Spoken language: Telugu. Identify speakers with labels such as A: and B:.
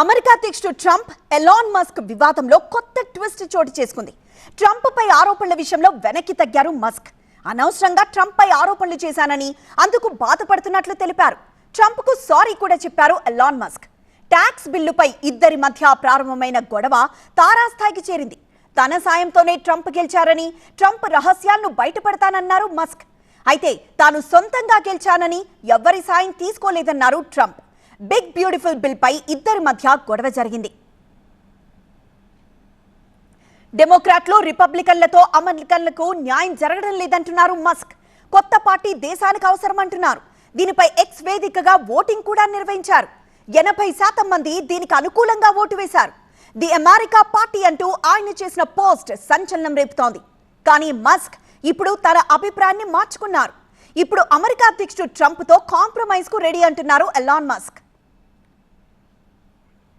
A: అమెరికా అధ్యక్షుడు ట్రంప్ ఎలాన్ మస్క్ వివాదంలో కొత్త ట్విస్ట్ చోటు చేసుకుంది. ట్రంప్ పై ఆరోపణల విషయంలో వెనక్కి తగ్గారు మస్క్. అనవసరంగా ట్రంప్ పై ఆరోపణలు చేశానని అందుకు బాధపడుతున్నట్లు తెలిపారు. ట్రంప్కు సారీ కూడా చెప్పారు ఎలాన్ మస్క్. ట్యాక్స్ బిల్లుపై ఇద్దరి మధ్య ప్రారంభమైన గొడవ తారాస్థాయికి చేరింది. తన సాయంతోనే ట్రంప్ గెలిచారని ట్రంప్ రహస్యాలను బయటపడతానన్నారు మస్క్. అయితే తాను సొంతంగా గెలిచానని ఎవ్వరి సాయం తీసుకోలేదన్నారు ట్రంప్. బిగ్ బ్యూటిఫుల్ బిల్ పై ఇద్దరి మధ్య గొడవ జరిగింది. డెమోక్రాట్లు రిపబ్లికన్లతో అమెరికన్లకు న్యాయం జరగడం లేదంటున్నారు మస్క్ కొత్త పార్టీ దేశానికి అవసరం అంటున్నారు దీనిపై ఎక్స్ వేదికగా ఓటింగ్ కూడా నిర్వహించారు. ఎనభై శాతం మంది దీనికి అనుకూలంగా ఓటు వేశారు. ది అమెరికా పార్టీ అంటూ ఆయన చేసిన పోస్ట్ సంచలనం రేపుతోంది. కానీ మస్క్ ఇప్పుడు తన అభిప్రాయాన్ని మార్చుకున్నారు. ఇప్పుడు అమెరికా అధ్యక్షుడు ట్రంప్తో కాంప్రమైజ్కు రెడీ అంటున్నారు ఎలాన్ మస్క్